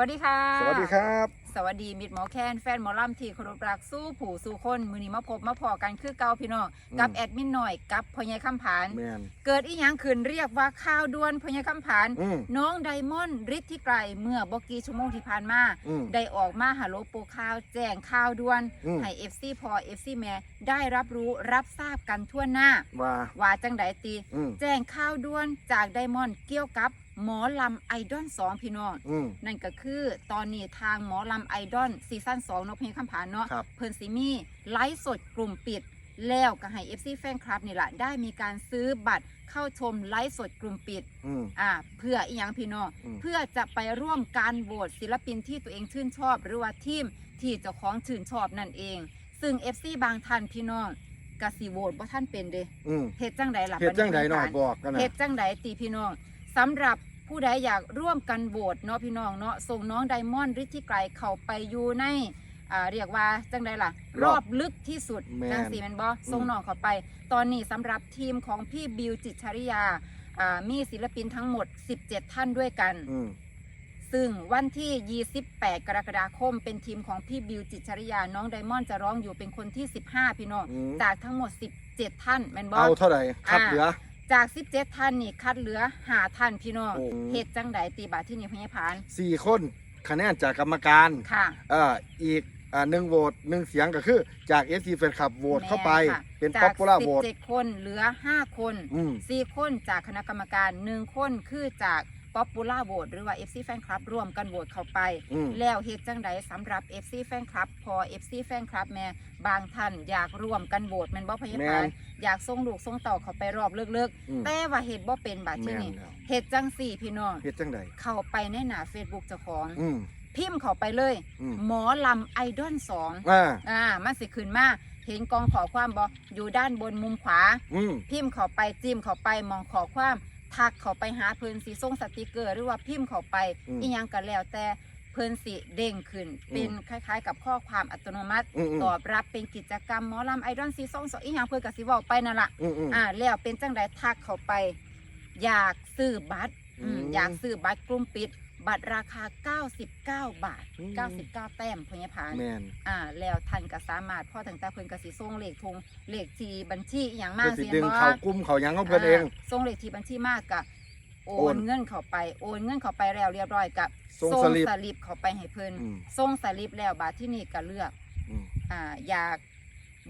วัสดีค่ะ สวัสดีครับ สวัสดีมิดหมอแคนแฟนหมอลำที่เคารพรักสู้ผู้สู้คนมือนี้มาพบมาพอกันคือเก่าพี่น้องอืมกับแอดมินหน่อยกับพ่อใหญ่คำผาน แมน เกิดอีหยังขึ้นเรียกว่าข้าวด่วนพ่อใหญ่คำผาน อืม น้องไดมอนด์ฤทธิ์ที่ไกลเมื่อบกี้ชั่วโมงที่ผ่านมา อืม ได้ออกมาฮัลโหลโปรข่าวแจ้งข่าวด่วน อืม ให้ FC พอ FC แม่ได้รับรู้รับทราบกันทั่วหน้า ว่า ว่าจังไดตี อืม แจ้งข่าวด่วนจากไดมอนด์เกี่ยวกับ หมอลำไอดอลสองพี่น้อง อืม นั่นก็คือตอนนี้ทางหมอลำไอดอลซีซั่น2นกเพลงคำผานเนาะครับ เพิ่นซิมีไลฟ์สดกลุ่มปิด แล้วก็ให้ FC แฟนคลับนี่แหละได้มีการซื้อบัตรเข้าชมไลฟ์สดกลุ่มปิดอืม อ่าเพื่ออีหยังพี่น้อง อืม เพื่อจะไปร่วมการโหวตศิลปินที่ตัวเองชื่นชอบ หรือว่าทีมที่เจ้าของชื่นชอบนั่นเอง ซึ่ง FC บางท่านพี่น้องกสิโหวตว่าท่านเป็นเด้อืมเฮ็ดจังใดล่ะเฮ็ดจังใดหน่อยบับอกกันนะ เฮ็ดจังใดตีพี่น้อง สำหรับผู้ใดอยากร่วมกันโหวตเนาะพี่น้องเนาะส่งน้องไดมอนด์ฤทธิไกรเข้าไปอยู่ในอ่าเรียกว่าจังใดล่ะรอบลึกที่สุดแม่นจังสีแมันบอส่งน้องเข้าไป ตอนนี้สำหรับทีมของพี่บิวจิตรชริยาอ่ามีศิลปินทั้งหมด 17 ท่านด้วยกัน อืม ซึ่งวันที่ 28 กรกฎาคม เป็นทีมของพี่บิวจิตรชริยา น้องไดมอนด์จะร้องอยู่เป็นคนที่ 15 พี่น้อง อืม จากทั้งหมด 17 ท่านแมนบอเอาเท่าไหร่คัดเหลือ จาก 17ท่านนี่คัดเหลือ5ท่านพี่น้องโอ้เหตุจังใดตีบาทที่นี่พญาพานสี่คนคะแนนจากกรรมการค่ะ เอ่ออีกอ่าหนึ่งโหวตหนึ่งเสียงก็คือจากเอฟซีแฟนคลับโหวตเข้าไปแม่ค่ะเป็นจาป๊อกปูล่าโหวต 17 คนเหลือ 5 คน อืม4 คนจากคณะกรรมการ 1 คนคือจาก ป๊อปปูล่าโหวตหรือว่า FC แฟนคลับร่วมกันโหวตเข้าไป อืม แล้วเหตุจังใดสำหรับ FC แฟนคลับ พอ FC แฟนคลับแม่บางท่านอยากร่วมกันโหวตแม่นบ่พยาแม่บาลน อยากส่งลูกส่งเต่าเข้าไปรอบเลิกอืมๆแต่ว่าเหตุบ่เป็นบาดที่แม่นนี่แล้วเหตุจังสี่พี่น้อง เฮ็ดจังใดเข้าไปในหน้า Facebook เจ้าของ อืมพิมพ์เข้าไปเลย อืมหมอลำไอดอลสองอ่าอ่ามันสิขึ้นมา เห็นกองขอความบออยู่ด้านบนมุมขวา อืมพิมพ์เข้าไปจิ้มเข้าไปมองขอความ ทักเข้าไปหาเพิ่นสีส่งสติกเกอร์ หรือว่าพิมพ์เข้าไปอืมอีหยังก็แล้วแต่เพิ่นสิเด้งขึ้นเป็นคล้ายๆ กับข้อความอัตโนมัติ อืมอืม ตอบรับเป็นกิจกรรมหมอลำไอดอลซีซ่องสองอีหยังเพิ่นก็สิเว้าไปนั่นล่ะ อืมอืม อ่าแล้วเป็นจังไดทักเข้าไป อยากซื้อบัตรอืมอืมอยากซื้อบัตรกลุ่มปิด บัตรราคา 99 บาท อืม 99 แต้มพญพานแมนอ่า แล้วท่านก็สามารถพ่อตั้งแต่เพิ่นก็สิส่งเลขทงเลขที่บัญชีอหย่างมาเพื่อกสิสิดึงบ่ เขากลุ้มเขาหยังของเพิ่นเองาส่งเลขที่บัญชีมากก็โอโอนนเงินเข้าไปโอนเงินเข้าไปแล้วเรียบร้อยกับส่งสลิปสลิปเข้าไปให้เพิ่นอืม ส่งสลิปแล้วบาดที่นี่ก็เลือกอืม อ่าอยาก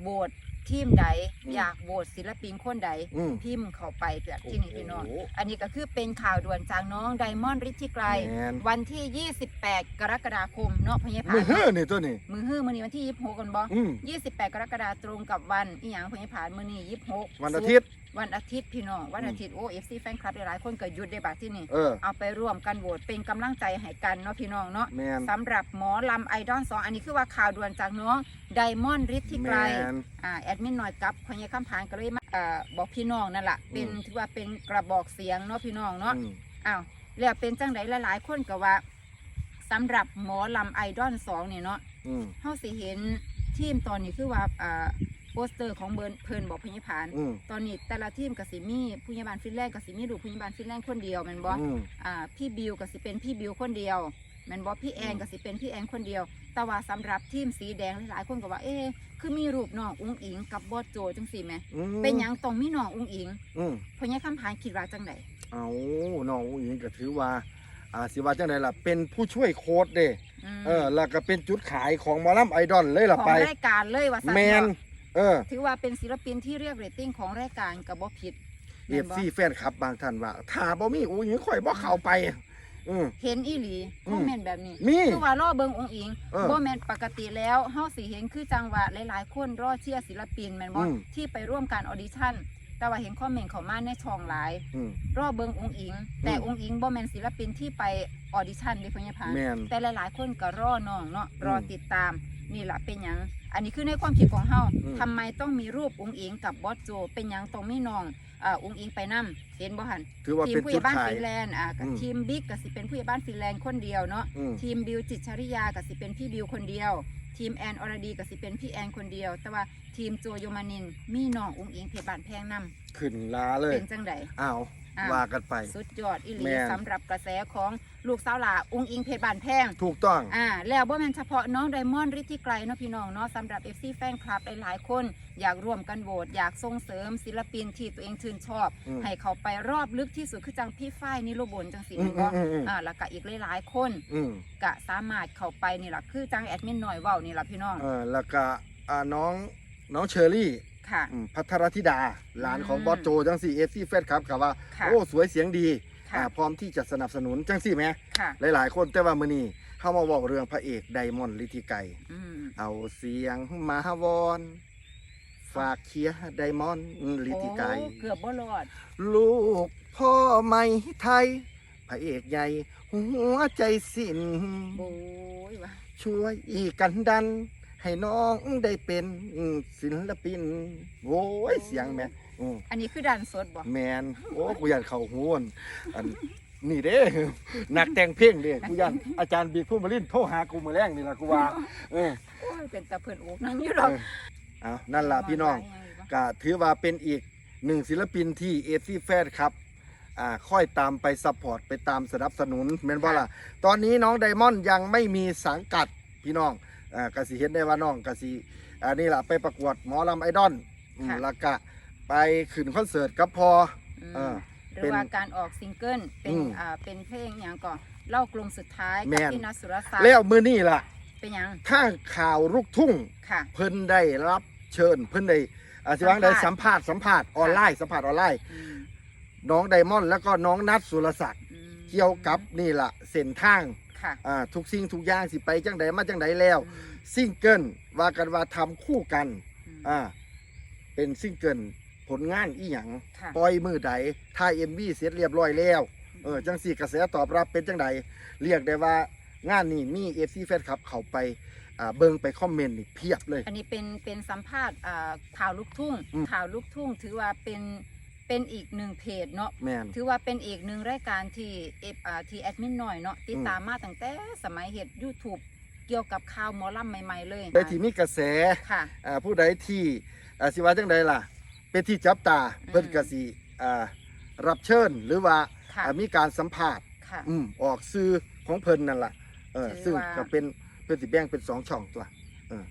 โหวต ทีมใดอืมอยากโหวตศิลปินคนใดอืม พิมพ์เข้าไปแบบที่นี่พี่น้อง โอ้โหอันนี้ก็คือเป็นข่าวด่วนจากน้องไดมอนด์ฤทธิไกรแมนวันที่ 28 กรกฎาคมเนาะพญพามือเฮ้อนี่ตัวนี้ มือฮื้อมื้อนี้วันที่ 26 กันบ่อืม 28 กรกฎาคมตรงกับวันอีหยังพญผานมื้อนี้26วันอาทิตย์ วันอาทิตย์พี่น้องวันอาทิตย์โอ้ FC แฟนคลับหลายๆคนก็หยุดได้บัดที่นี่เออ เอาไปร่วมกันโหวตเป็นกำลังใจให้กันเนาะพี่น้องเนาะแมนสำหรับหมอลำไอดอลสองอันนี้คือว่าข่าวด่วนจากน้องไดมอนด์ฤทธิไกรแมน อ่าแอดมินหน่อยกับพญคำพานก็เลยมาอ่าบอกพี่น้องนั่นแหละเป็นอืม ถือว่าเป็นกระบอกเสียงเนาะพี่น้องเนาะอืม อ้าวแล้วเป็นจังไดหลายๆ คนก็ว่าสำหรับหมอลำไอดอลสองนี่เนาะอืม เฮาสิเห็นทีมตอนนี้คือว่าอ่า โปสเตอร์ของเบิร์นเพิ่นบอกพญพานอืม ตอนนี้แต่ละทีมก็สิมีผู้ใหญ่บ้านฟินแลนด์ก็สิมีดูกผู้ใหญ่บ้านฟินแลนด์คนเดียวแม่นบ่อืม อ่าพี่บิวก็สิเป็นพี่บิวคนเดียวแม่นบ่พี่แอนอืมก็สิเป็นพี่แอนคนเดียว แต่ว่าสำหรับทีมสีแดงหลายๆคนก็ว่าเอ๊ะคือมีรูปน้องอุ้งอิงกับบอสโจจังซี่แหมอืมเป็นหยังต้องมีน้องอุ้งอิงอืมเพราะงี้คำพานคิดว่าจังได เอาน้องอุ้งอิงก็ถือว่าอ่าสิว่าจังไดล่ะ เป็นผู้ช่วยโค้ดเด้มเออแล้วก็เป็นจุดขายของหมอลำไอดอลเลยล่ะของไป รายการเลยว่าซั่นแมนเนาะ เออถือว่าเป็นศิลปินที่เรียกเรตติ้งของรายการก็บ่ผิดเอแม่นฟบ่ซีแฟนคลับบางท่านว่าถ้าบ่มีอุ้งอิงข่อยบ่เข้าไป อืม เห็นอีหลีอืม คอมเมนต์แบบนี้ มี คือว่ารอเบิงองค์อิงเออบ่แม่นปกติแล้วเฮาสิเห็นคือจังหวะหลายๆ คนรอเชียร์ศิลปินแม่นบ่อืมที่ไปร่วมการออดิชั่น แต่ว่าเห็นคอมเมนต์เข้ามาในช่องหลาย อืม รอเบิงองค์อิง แต่องค์อิงบ่แม่นศิลปินที่ไปออดิชั่นเด้พ่อใหญ่พานแมนแต่หลายๆ คนก็รอน้องเนาะอืมรอติดตามนี่ล่ะเป็นหยัง อันนี้คือในความคิดของเฮาอืม ทำไมต้องมีรูปองค์อิงกับบอสโจ เป็นหยังต้องมีน้องอ่าองค์อิงไปนํเห็นบ่หันถือว่าทีมเป็นผู้ใหจุญ่ดบ้านขาย ฟินแลนด์อะกับอืม ทีมบิ๊กก็สิเป็นผู้ใหญ่บ้านฟินแลนด์คนเดียวเนาะอืม ทีมบิวจิตรชริยาก็สิเป็นพี่บิวคนเดียว ทีมแอนอรดีก็สิเป็นพี่แอนคนเดียว แต่ว่าทีมโจโยมานินมีน้องอุ้งอิงเพชรบานแพงนํขึ้นลาเลยเป็นจังไดอ้าว อ่า ว่ากันไป สุดยอดอีหลีแม่น สำหรับกระแสของลูกสาวหลาอุ้งอิงเพชรบานแพง ถูกต้อง อ่าแล้วบ่แม่นเฉพาะน้องไดมอนด์ฤทธิไกรเนาะพี่น้องเนาะสำหรับ FC แฟนคลับหลายๆคน อยากร่วมกันโหวตอยากส่งเสริมศิลปินที่ตัวเองชื่นชอบ อืม ให้เขาไปรอบลึกที่สุดคือจังพี่ฝ้ายนิโรบลจังสิอืแม่มนบ่อืมอืมอ่าแล้วก็อีกหลายๆคนอืมก็สามารถเข้าไปนี่ล่ะคือจังแอดมินหน่อยเว้านี่ล่ะพี่น้อง เออแล้วก็อ่าน้องน้องเชอรี่ ค่ะ อืมพัทรธิดา หลานของอืมบอสโจจังสี่เอฟซีแฟนครับกับว่า ค่ะโอ้สวยเสียงดีค่ะ อ่าพร้อมที่จะสนับสนุนจังสี่ไหมค่ะ หลายๆ คนแต่ว่ามื้อนี้เข้ามาบอกเรื่องพระเอกไดมอนด์ลิธิไกร อืม เอาเสียงมาวอน ฝากเคียร์ไดมอนด์ลิธิไกรโอ้เกือบบ่รอด ลูกพ่อไม่ไทย พระเอกใหญ่ หัวใจสิ้นโอ้ยว่ะช่วยอีกกันดัน ให้น้องได้เป็นศิลปินโอ้ยเสียงแม่อืมอันนี้คือดันสดบ่แมนโอ้กูอยากเข่าหูอั่นอันนี่เด้นักแต่งเพลงเด้กูอยากอาจารย์บีผู้มาลินโทรหากูมือแรงนี่ล่ะกูว่าเออโอ้ยเป็นตะเพิ่นอกนั่งอยู่ดอกเออเอานั่นล่ะพี่น้องก็ถือว่าเป็นอีกหนึ่งศิลปินที่เอซี่แฟนครับอ่าค่อยตามไปซัพพอร์ตไปตามสนับสนุนแม่นบ่ล่ะตอนนี้น้องไดมอนด์ยังไม่มีสังกัดพี่น้อง อ่ากสิเห็นได้ว่าน้องกสิอันนี้ล่ะไปประกวดหมอลำไอดอลอืมค่ะ แล้วก็ไปขึ้นคอนเสิร์ตกับพอ อืมเออหเป็รือนว่าการออกซิงเกิลเป็นอืมอ่าเป็นเพลงอย่างก่อนเล่ากลมสุดท้ายแม่กับน พี่นัทสุรศักดิ์แล้วมือนี่ล่ะเป็นหยังถ้าข่าวลูกทุ่ง ค่ะ เพิ่นได้รับเชิญเพิ่นได้อาสิวังได้สัมภาษณ์สัมภาษณ์ออนไลน์สัมภาษณ์ออนไลน์อืมน้องไดมอนด์แล้วก็น้องนัทสุรศักดิ์อืมเกี่ยวกับนี่ล่ะเส้นทาง ค่ะ อ่าทุกสิ่งทุกอย่างสิไปจังใดมาจังใดแล้วอืมซิงเกิลว่ากันว่าทำคู่กันอืมอ่าเป็นซิงเกิลผลงานอีหยังค่ะปล่อยมือใดถ่ายเอ็มวีเสร็จเรียบร้อยแล้ว เออจังสี่กระแสตอบรับเป็นจังใดเรียกได้ว่างานนี้มีเอฟซีแฟนคลับเข้าไปอ่าเบิ่งไปคอมเมนต์นี่เพียบเลย อันนี้เป็นเป็นสัมภาษณ์อ่าข่าวลูกทุ่ง อืมข่าวลูกทุ่งถือว่าเป็น เป็นอีกหนึ่งเพจเนาะแมน ถือว่าเป็นอีกหนึ่งรายการที่เอฟอ่าที่แอดมินหน่อยเนาะติดอืมตามมาตั้งแต่สมัยเฮ็ด YouTube เกี่ยวกับข่าวหมอลำใหม่ๆเลยได้ที่มีกระแสค่ะ อ่าผู้ใดที่อ่าสิว่าจังใดล่ะ เป็นที่จับตาอืมเพิ่นก็สิอ่ารับเชิญหรือว่าค่ะ อ่ามีการสัมภาษณ์ค่ะ อืมออกซื้อของเพิ่นนั่นล่ะเออถืซึ่องว่า ก็เป็นเพิ่นสิแบ่งเป็นสองช่องตัว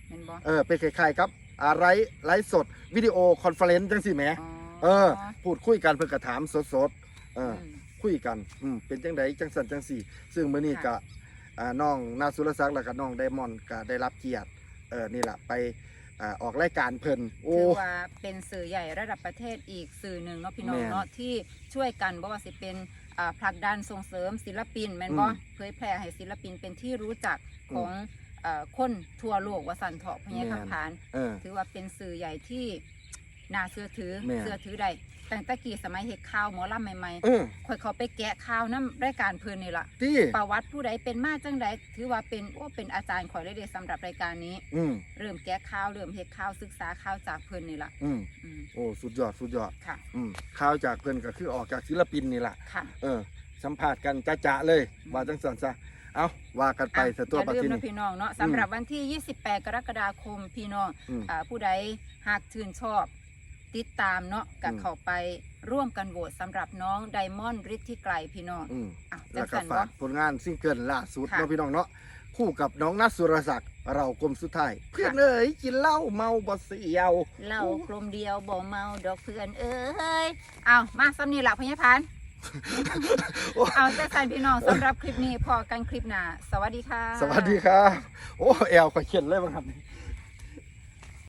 เห็นบ่เออเป็นคล้ายๆครับอ่าไลฟ์ไลฟ์สดวิดีโอคอนเฟอเรนซ์จังสิแหม เออ พูดคุยกันเพิ่นก็ถามสดๆเอออมคุยกันอืมเป็นจังใดจังสันจังสี่ ซึ่งมื้อนี้ก็ค่ะอ่าน้องนาสุรศักดิ์แล้วก็น้องไดมอนด์ก็ได้รับเกียรติเออนี่ล่ะไปอ่าออกรายการเพิ่นโอ้ ถือว่าเป็นสื่อใหญ่ระดับประเทศอีกสื่อหนึ่งเนาะพี่น้องแม่นเนาะที่ช่วยกันบ่ว่าสิเป็นอ่าผลักดันส่งเสริมศิลปินแม่นบ่อืมเผยแพร่ให้ศิลปินเป็นที่รู้จักอืมของเอ่อคนทั่วโลกว่าสันเถาะพญาแม่น คำผาน เออ ถือว่าเป็นสื่อใหญ่ที่ น่าเชื่อถือแม่น เชื่อถือได้ตั้งแต่กี้สมัยเฮ็ดข่าวหมอลำใหม่เออๆค่อยเขาไปแกะข่าวนํรายการเพิ่นนี่ล่ะที่ประวัติผู้ใดเป็นมาจังใดถือว่าเป็นโอ้เป็นอาจารย์ข่อยเลยเด้สำหรับรายการนี้ อืมเริ่มแกะข่าวเริ่มเฮ็ดข่าวศึกษาข่าวจากเพิ่นนี่ล่ะอืมอืมโอ้สุดยอดสุดยอด ค่ะอืมข่าวจากเพิ่นก็คือออกจากศิลปินนี่ล่ะค่ะเออ สัมภาษณ์กันจ้าๆเลยอืมว่าจังสันซะ เอาว่ากันไปอะซะตัวอย่าปัจลืมจุนะบันพี่น้องเนาะสำหรับวันที่ 28 กรกฎาคมพี่น้องอืม อ่าผู้ใดหากชื่นชอบ ติดตามเนาะกับอืม เข้าไปร่วมกันโหวตสำหรับน้องไดมอนด์ฤทธิไกรพี่น้องอืมอะจัแล้งวก็สันฝาบ่ กผลงานซิงเกิลล่าสุดค่ะ เนาะพี่น้องเนาะคู่กับน้องนัทสุรศักดิ์เรากลมสุดท้าย เพื่อนเอ้ยกินเหล้าเมาบ่เสียวเหล่ากลมเดียวบ่เมาดอกเพื่อนเอ้ยเอามาสำนีหลักพญาพันธ์ โอ้ เอาแต่สันพี่น้องสำหรับคลิปนี้พอกันคลิปหน้าสวัสดีค่ะ สวัสดีครับโอ้แอลข่อยเขียนเลยบ้างครับ